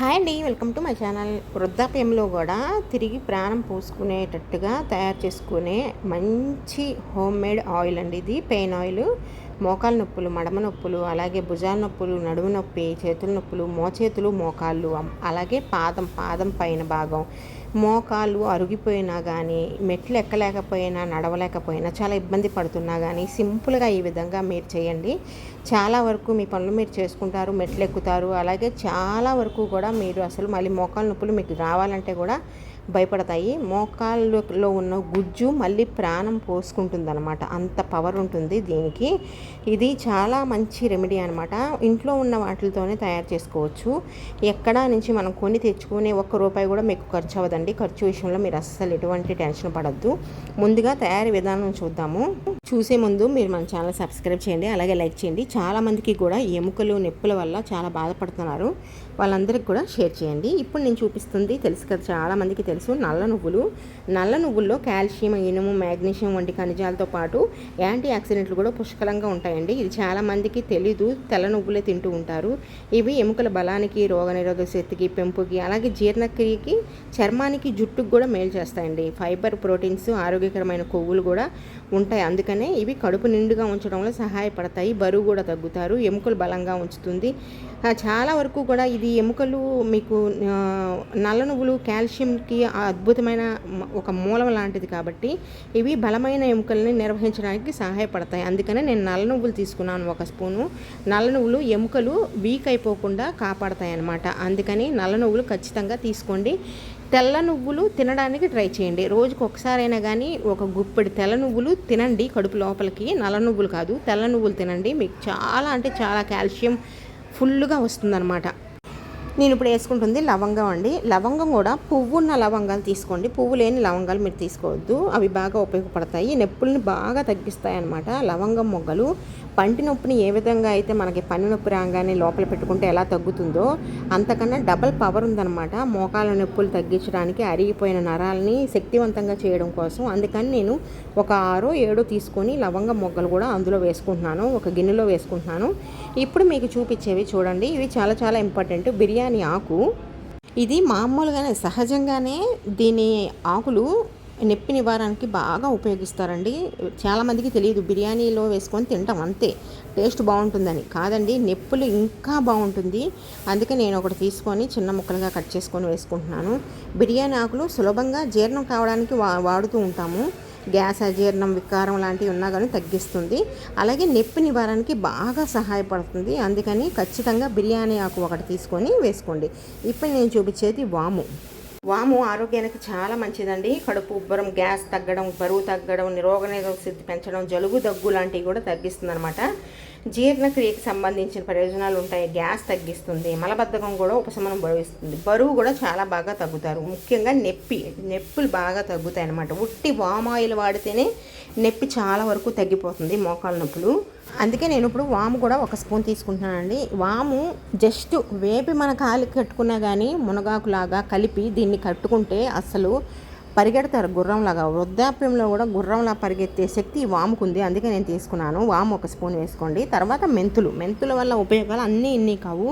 Hi అండి welcome to my channel. వృద్ధాప్యంలో కూడా తిరిగి ప్రాణం పోసుకునేటట్టుగా తయారు చేసుకునే మంచి హోమ్ మేడ్ ఆయిల్ అండి ఇది పెయిన్ ఆయిల్. మోకాలు నొప్పులు మడమ నొప్పులు అలాగే భుజాల నొప్పులు నడుము నొప్పి చేతుల నొప్పులు మోచేతులు మోకాళ్ళు అలాగే పాదం పాదం పైన భాగం. మోకాళ్ళు అరిగిపోయినా కానీ మెట్లు ఎక్కలేకపోయినా నడవలేకపోయినా చాలా ఇబ్బంది పడుతున్నా కానీ సింపుల్గా ఈ విధంగా మీరు చేయండి. చాలా వరకు మీ పనులు మీరు చేసుకుంటారు మెట్లు ఎక్కుతారు అలాగే చాలా వరకు కూడా మీరు అసలు మళ్ళీ మోకాలు నొప్పులు మీకు రావాలంటే కూడా భయపడతాయి. మోకాళ్ళలో ఉన్న గుజ్జు మళ్ళీ ప్రాణం పోసుకుంటుందన్నమాట. అంత పవర్ ఉంటుంది దీనికి. ఇది చాలా మంచి రెమెడీ అనమాట ఇంట్లో ఉన్న వాటితోనే తయారు చేసుకోవచ్చు. ఎక్కడా నుంచి మనం కొని తెచ్చుకునే ఒక్క రూపాయి కూడా మీకు ఖర్చు అవ్వదండి. ఖర్చు విషయంలో మీరు అస్సలు ఎటువంటి టెన్షన్ పడద్దు. ముందుగా తయారీ విధానం చూద్దాము. చూసే ముందు మీరు మన ఛానల్ సబ్స్క్రైబ్ చేయండి. అలాగే లైక్ చేయండి. చాలామందికి కూడా ఎముకలు నొప్పుల వల్ల చాలా బాధపడుతున్నారు. వాళ్ళందరికీ కూడా షేర్ చేయండి. ఇప్పుడు నేను చూపిస్తుంది తెలుసు కదా చాలామందికి తెలుసు నల్ల నువ్వులు. నల్ల నువ్వుల్లో కాల్షియం ఇనుము మ్యాగ్నీషియం వంటి ఖనిజాలతో పాటు యాంటీ ఆక్సిడెంట్లు కూడా పుష్కలంగా ఉంటాయండి. ఇది చాలామందికి తెలీదు తెల్ల నువ్వులే తింటూ ఉంటారు. ఇవి ఎముకల బలానికి రోగనిరోధక శక్తికి పెంపుకి అలాగే జీర్ణక్రియకి చర్మానికి జుట్టుకు కూడా మేలు చేస్తాయండి. ఫైబర్ ప్రోటీన్స్ ఆరోగ్యకరమైన కొవ్వులు కూడా ఉంటాయి. అందుకనే ఇవి కడుపు నిండుగా ఉంచడంలో సహాయపడతాయి బరువు కూడా తగ్గుతారు ఎముకలు బలంగా ఉంచుతుంది. చాలా వరకు కూడా ఇది ఈ ఎముకలు మీకు నల్ల నువ్వులు కాల్షియంకి అద్భుతమైన ఒక మూలం లాంటిది కాబట్టి ఇవి బలమైన ఎముకల్ని నిర్వహించడానికి సహాయపడతాయి. అందుకనే నేను నల్ల నువ్వులు తీసుకున్నాను ఒక స్పూను. నల్ల నువ్వులు ఎముకలు వీక్ అయిపోకుండా కాపాడతాయి అన్నమాట అందుకని నల్ల నువ్వులు ఖచ్చితంగా తీసుకోండి. తెల్ల నువ్వులు తినడానికి ట్రై చేయండి. రోజుకు ఒకసారైనా కానీ ఒక గుప్పెడు తెల్ల నువ్వులు తినండి కడుపు లోపలికి. నల్ల నువ్వులు కాదు తెల్ల నువ్వులు తినండి. మీకు చాలా అంటే చాలా కాల్షియం ఫుల్గా వస్తుందన్నమాట. నేను ఇప్పుడు వేసుకుంటుంది లవంగం అండి. లవంగం కూడా పువ్వు ఉన్న లవంగాలు తీసుకోండి. పువ్వు లేని లవంగాలు మీరు తీసుకోవద్దు. అవి బాగా ఉపయోగపడతాయి. నొప్పుల్ని బాగా తగ్గిస్తాయి అన్నమాట లవంగం మొగ్గలు. పంటి నొప్పిని ఏ విధంగా అయితే మనకి పన్ను నొప్పి రాగానే లోపల పెట్టుకుంటే ఎలా తగ్గుతుందో అంతకన్నా డబల్ పవర్ ఉందన్నమాట. మోకాల నొప్పులు తగ్గించడానికి అరిగిపోయిన నరాలని శక్తివంతంగా చేయడం కోసం. అందుకని నేను ఒక ఆరో ఏడో తీసుకొని లవంగ మొగ్గలు కూడా అందులో వేసుకుంటున్నాను. ఒక గిన్నెలో వేసుకుంటున్నాను. ఇప్పుడు మీకు చూపించేవి చూడండి. ఇవి చాలా చాలా ఇంపార్టెంట్. బిర్యానీ ఆకు. ఇది మామూలుగానే సహజంగానే దీని ఆకులు నొప్పి నివారణకి బాగా ఉపయోగిస్తారండి. చాలామందికి తెలియదు బిర్యానీలో వేసుకొని తింటాం అంతే. టేస్ట్ బాగుంటుందని. కాదండి నొప్పులు ఇంకా బాగుంటుంది. అందుకే నేను ఒకటి తీసుకొని చిన్న ముక్కలుగా కట్ చేసుకొని వేసుకుంటున్నాను. బిర్యానీ ఆకులు సులభంగా జీర్ణం కావడానికి వా వాడుతూ ఉంటాము. గ్యాస్ అజీర్ణం వికారం లాంటివి ఉన్నా కానీ తగ్గిస్తుంది. అలాగే నొప్పి నివారణకి బాగా సహాయపడుతుంది. అందుకని ఖచ్చితంగా బిర్యానీ ఆకు ఒకటి తీసుకొని వేసుకోండి. ఇప్పుడు నేను చూపించేది వాము. వాము ఆరోగ్యానికి చాలా మంచిదండి. కడుపు ఉబ్బరం గ్యాస్ తగ్గడం బరువు తగ్గడం నిరోగనిరోధక శక్తి పెంచడం జలుబు దగ్గు లాంటివి కూడా తగ్గిస్తుంది అనమాట జీర్ణక్రియకి సంబంధించిన ప్రయోజనాలు ఉంటాయి. గ్యాస్ తగ్గిస్తుంది మలబద్ధకం కూడా ఉపశమనం భవిస్తుంది. బరువు కూడా చాలా బాగా తగ్గుతారు. ముఖ్యంగా నొప్పి నొప్పులు బాగా తగ్గుతాయి అనమాట ఉట్టి వామాయిల్ వాడితేనే నొప్పి చాలా వరకు తగ్గిపోతుంది మోకాల నొప్పులు. అందుకే నేను ఇప్పుడు వాము కూడా ఒక స్పూన్ తీసుకుంటున్నానండి. వాము జస్ట్ వేపి మన కాలికి కట్టుకున్నా కానీ మునగాకులాగా కలిపి దీన్ని కట్టుకుంటే అసలు పరిగెడతారు గుర్రంలాగా. వృద్ధాప్యంలో కూడా గుర్రంలా పరిగెత్తే శక్తి వాముకుంది. అందుకే నేను తీసుకున్నాను. వాము ఒక స్పూన్ వేసుకోండి. తర్వాత మెంతులు. మెంతుల వల్ల ఉపయోగాలు అన్నీ ఇన్ని కావు.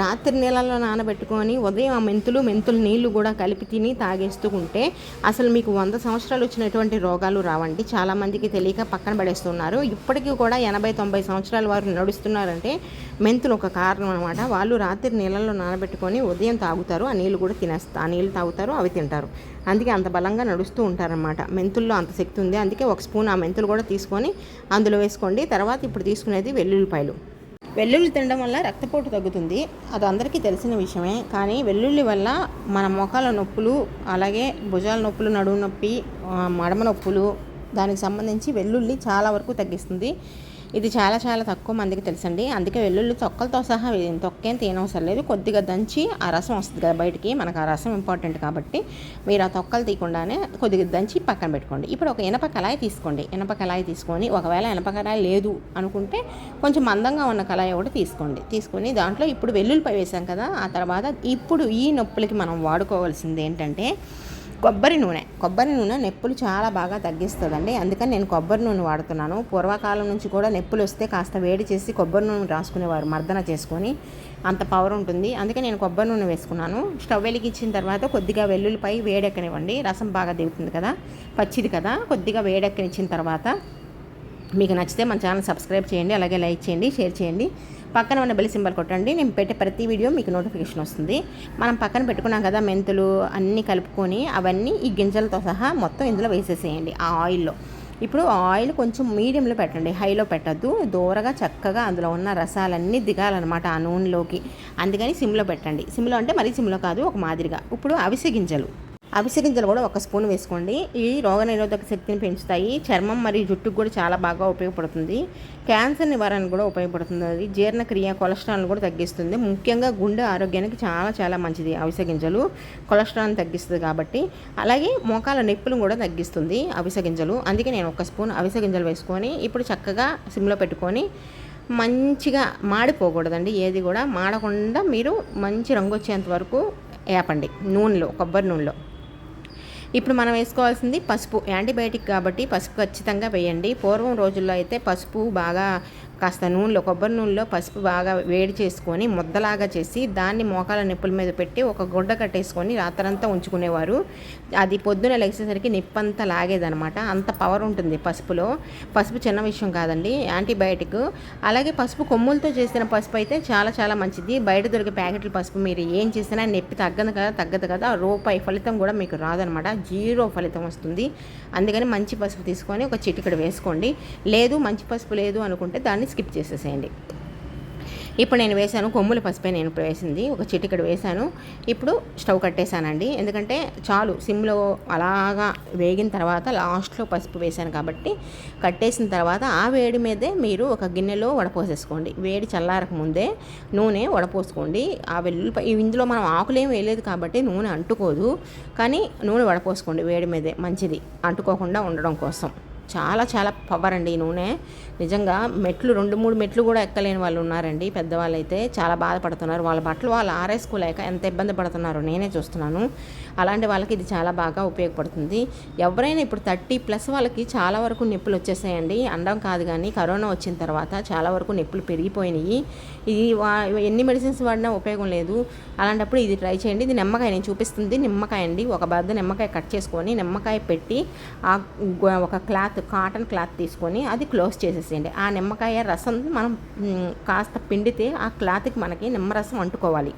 రాత్రి నీళ్ళలో నానబెట్టుకొని ఉదయం ఆ మెంతులు మెంతులు నీళ్ళు కూడా కలిపి తిని తాగేస్తూ ఉంటే అసలు మీకు వంద సంవత్సరాలు వచ్చినటువంటి రోగాలు రావండి. చాలామందికి తెలియక పక్కన పడేస్తున్నారు. ఇప్పటికీ కూడా ఎనభై తొంభై సంవత్సరాల వారు నడుస్తున్నారంటే మెంతులు ఒక కారణం అనమాట వాళ్ళు రాత్రి నీళ్ళల్లో నానబెట్టుకొని ఉదయం తాగుతారు. ఆ నీళ్ళు కూడా తినేస్తారు ఆ నీళ్ళు తాగుతారు అవి తింటారు. అందుకే అంత బలంగా నడుస్తూ ఉంటారనమాట మెంతుల్లో అంత శక్తి ఉంది. అందుకే ఒక స్పూన్ ఆ మెంతులు కూడా తీసుకొని అందులో వేసుకోండి. తర్వాత ఇప్పుడు తీసుకునేది వెల్లుల్లిపాయలు. వెల్లుల్లి తినడం వల్ల రక్తపోటు తగ్గుతుంది. అది అందరికీ తెలిసిన విషయమే. కానీ వెల్లుల్లి వల్ల మన మొఖాల నొప్పులు అలాగే భుజాల నొప్పులు నడుము నొప్పి మడమ నొప్పులు దానికి సంబంధించి వెల్లుల్లి చాలా వరకు తగ్గిస్తుంది. ఇది చాలా చాలా తక్కువ మందికి తెలుసండి. అందుకే వెల్లుల్లి తొక్కలతో సహా తొక్కేం తినవసరం లేదు. కొద్దిగా దంచి ఆ రసం వస్తుంది కదా బయటికి మనకు ఆ రసం ఇంపార్టెంట్ కాబట్టి మీరు ఆ తొక్కలు తీయకుండానే కొద్దిగా దంచి పక్కన పెట్టుకోండి. ఇప్పుడు ఒక ఇనప కళాయి తీసుకోండి. ఇనప కళాయి తీసుకొని ఒకవేళ ఇనప కళాయి లేదు అనుకుంటే కొంచెం మందంగా ఉన్న కళాయి ఒకటి తీసుకోండి. తీసుకొని దాంట్లో ఇప్పుడు వెల్లుల్లిపై వేసాం కదా ఆ తర్వాత ఇప్పుడు ఈ నొప్పులకి మనం వాడుకోవాల్సింది ఏంటంటే కొబ్బరి నూనె. కొబ్బరి నూనె నొప్పులు చాలా బాగా తగ్గిస్తుందండి. అందుకని నేను కొబ్బరి నూనె వాడుతున్నాను. పూర్వకాలం నుంచి కూడా నొప్పులు వస్తే కాస్త వేడి చేసి కొబ్బరి నూనె రాసుకునేవారు మర్దన చేసుకొని. అంత పవర్ ఉంటుంది. అందుకే నేను కొబ్బరి నూనె వేసుకున్నాను. స్టవ్ వెలిగించిన తర్వాత కొద్దిగా వెల్లుల్లిపై వేడెక్కనివ్వండి. రసం బాగా దిగుతుంది కదా? పచ్చిది కదా? కొద్దిగా వేడెక్కనిచ్చిన తర్వాత మీకు నచ్చితే మన ఛానల్ సబ్స్క్రైబ్ చేయండి. అలాగే లైక్ చేయండి షేర్ చేయండి. పక్కన ఉన్న బెల్ సింబల్ కొట్టండి. నేను పెట్టే ప్రతి వీడియో మీకు నోటిఫికేషన్ వస్తుంది. మనం పక్కన పెట్టుకున్నాం కదా మెంతులు అన్నీ కలుపుకొని అవన్నీ ఈ గింజలతో సహా మొత్తం ఇందులో వేసేసేయండి ఆ ఆయిల్లో. ఇప్పుడు ఆయిల్ కొంచెం మీడియంలో పెట్టండి. హైలో పెట్టద్దు. దూరగా చక్కగా అందులో ఉన్న రసాలన్నీ దిగాలన్నమాట ఆ నూనెలోకి. అందుకని సిమ్లో పెట్టండి. సిమ్లో అంటే మరీ సిమ్లో కాదు ఒక మాదిరిగా. ఇప్పుడు అవిసె గింజలు. అవిసె గింజలు కూడా ఒక స్పూన్ వేసుకోండి. ఇవి రోగనిరోధక శక్తిని పెంచుతాయి. చర్మం మరియు జుట్టుకు కూడా చాలా బాగా ఉపయోగపడుతుంది. క్యాన్సర్ నివారణకు కూడా ఉపయోగపడుతుంది అది. జీర్ణక్రియ కొలెస్ట్రాల్ కూడా తగ్గిస్తుంది. ముఖ్యంగా గుండె ఆరోగ్యానికి చాలా చాలా మంచిది అవిసె గింజలు కొలెస్ట్రాల్ తగ్గిస్తుంది కాబట్టి. అలాగే మోకాల నొప్పులు కూడా తగ్గిస్తుంది అవిసె గింజలు అందుకే నేను ఒక స్పూన్ అవిసె గింజలు వేసుకొని ఇప్పుడు చక్కగా సిమ్లో పెట్టుకొని మంచిగా మాడిపోకూడదండి. ఏది కూడా మాడకుండా మీరు మంచి రంగు వచ్చేంత వరకు వేపండి నూనెలో కొబ్బరి నూనెలో. ఇప్పుడు మనం వేసుకోవాల్సింది పసుపు యాంటీబయాటిక్ కాబట్టి పసుపు ఖచ్చితంగా వేయండి. పూర్వం రోజుల్లో అయితే పసుపు బాగా కాస్త నూనెలో కొబ్బరి నూనెలో పసుపు బాగా వేడి చేసుకొని ముద్దలాగా చేసి దాన్ని మోకాల నొప్పుల మీద పెట్టి ఒక గుడ్డ కట్టేసుకొని రాత్రంతా ఉంచుకునేవారు. అది పొద్దున లెగిసేసరికి నిప్పంతా లాగేదనమాట అంత పవర్ ఉంటుంది పసుపులో. పసుపు చిన్న విషయం కాదండి యాంటీబయాటిక్. అలాగే పసుపు కొమ్ములతో చేసిన పసుపు అయితే చాలా చాలా మంచిది. బయట దొరికే ప్యాకెట్ల పసుపు మీరు ఏం చేసినా నొప్పి తగ్గదు కదా తగ్గదు కదా రూపాయి ఫలితం కూడా మీకు రాదనమాట జీరో ఫలితం వస్తుంది. అందుకని మంచి పసుపు తీసుకొని ఒక చిటికడ వేసుకోండి. లేదు మంచి పసుపు లేదు అనుకుంటే దాన్ని స్కిప్ చేసేసేయండి. ఇప్పుడు నేను వేసాను కొమ్ముల పసుపే నేను ఇప్పుడు వేసింది. ఒక చిటికెడు వేసాను ఇప్పుడు స్టవ్ కట్టేశానండి. ఎందుకంటే చాలు సిమ్లో అలాగా వేగిన తర్వాత లాస్ట్లో పసుపు వేసాను కాబట్టి కట్టేసిన తర్వాత ఆ వేడి మీదే మీరు ఒక గిన్నెలో వడపోసేసుకోండి. వేడి చల్లారక ముందే నూనె వడపోసుకోండి. ఆ వెల్లుల్లి ఇందులో మనం ఆకులేం వేయలేదు కాబట్టి నూనె అంటుకోదు. కానీ నూనె వడపోసుకోండి వేడి మీదే మంచిది. అంటుకోకుండా ఉండడం కోసం. చాలా చాలా పవర్ అండి ఈ నూనె. నిజంగా మెట్లు రెండు మూడు మెట్లు కూడా ఎక్కలేని వాళ్ళు ఉన్నారండి పెద్దవాళ్ళు అయితే చాలా బాధపడుతున్నారు. వాళ్ళ బట్టలు వాళ్ళు ఆరేసుకోలేక ఎంత ఇబ్బంది పడుతున్నారో నేనే చూస్తున్నాను. అలాంటి వాళ్ళకి ఇది చాలా బాగా ఉపయోగపడుతుంది. ఎవరైనా ఇప్పుడు థర్టీ ప్లస్ వాళ్ళకి చాలా వరకు నొప్పులు వచ్చేసాయండి. అండం కాదు కానీ కరోనా వచ్చిన తర్వాత చాలా వరకు నొప్పులు పెరిగిపోయినాయి. ఇది ఎన్ని మెడిసిన్స్ వాడినా ఉపయోగం లేదు. అలాంటప్పుడు ఇది ట్రై చేయండి. ఇది నిమ్మకాయ నేను చూపిస్తుంది. నిమ్మకాయ అండి. ఒక బద్ద నిమ్మకాయ కట్ చేసుకొని నిమ్మకాయ పెట్టి ఆ ఒక క్లాత్ కాటన్ క్లాత్ తీసుకొని అది క్లోజ్ చేసేసేయండి. ఆ నిమ్మకాయ రసం మనం కాస్త పిండితే ఆ క్లాత్కి మనకి నిమ్మరసం అంటుకోవాలి.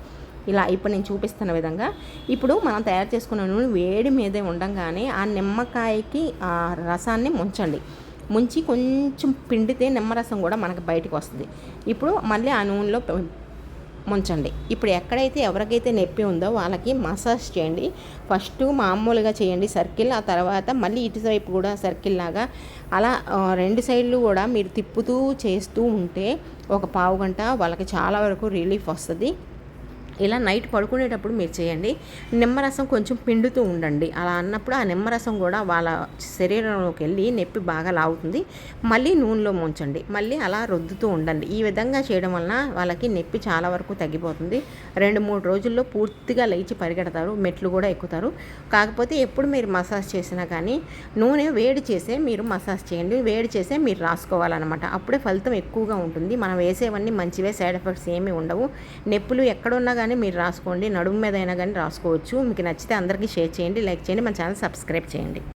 ఇలా ఇప్పుడు నేను చూపిస్తున్న విధంగా. ఇప్పుడు మనం తయారు చేసుకున్న నూనె వేడి మీదే ఉండగానే ఆ నిమ్మకాయకి ఆ రసాన్ని ముంచండి. ముంచి కొంచెం పిండితే నిమ్మరసం కూడా మనకి బయటకు వస్తుంది. ఇప్పుడు మళ్ళీ ఆ నూనెలో ముంచండి. ఇప్పుడు ఎక్కడైతే ఎవరికైతే నొప్పి ఉందో వాళ్ళకి మసాజ్ చేయండి. ఫస్ట్ మామూలుగా చేయండి. సర్కిల్ ఆ తర్వాత మళ్ళీ ఇటు వైపు కూడా సర్కిల్ లాగా అలా రెండు సైడ్లు కూడా మీరు తిప్పుతూ చేస్తూ ఉంటే ఒక పావు గంట వాళ్ళకి చాలా వరకు రిలీఫ్ వస్తుంది. ఇలా నైట్ పడుకునేటప్పుడు మీరు చేయండి. నిమ్మరసం కొంచెం పిండుతూ ఉండండి. అలా అన్నప్పుడు ఆ నిమ్మరసం కూడా వాళ్ళ శరీరంలోకి వెళ్ళి నొప్పి బాగా లాగుతుంది. మళ్ళీ నూనెలో ముంచండి. మళ్ళీ అలా రుద్దుతూ ఉండండి. ఈ విధంగా చేయడం వలన వాళ్ళకి నొప్పి చాలా వరకు తగ్గిపోతుంది. రెండు మూడు రోజుల్లో పూర్తిగా లేచి పరిగెడతారు. మెట్లు కూడా ఎక్కుతారు. కాకపోతే ఎప్పుడు మీరు మసాజ్ చేసినా కానీ నూనె వేడి చేసే మీరు మసాజ్ చేయండి. వేడి చేసే మీరు రాసుకోవాలన్నమాట. అప్పుడే ఫలితం ఎక్కువగా ఉంటుంది. మనం వేసేవన్నీ మంచివే. సైడ్ ఎఫెక్ట్స్ ఏమీ ఉండవు. నొప్పులు ఎక్కడున్నా కానీ కానీ మీరు రాసుకోండి. నడుము మీద అయినా కానీ రాసుకోవచ్చు. మీకు నచ్చితే అందరికీ షేర్ చేయండి లైక్ చేయండి. మన ఛానల్ సబ్స్క్రైబ్ చేయండి.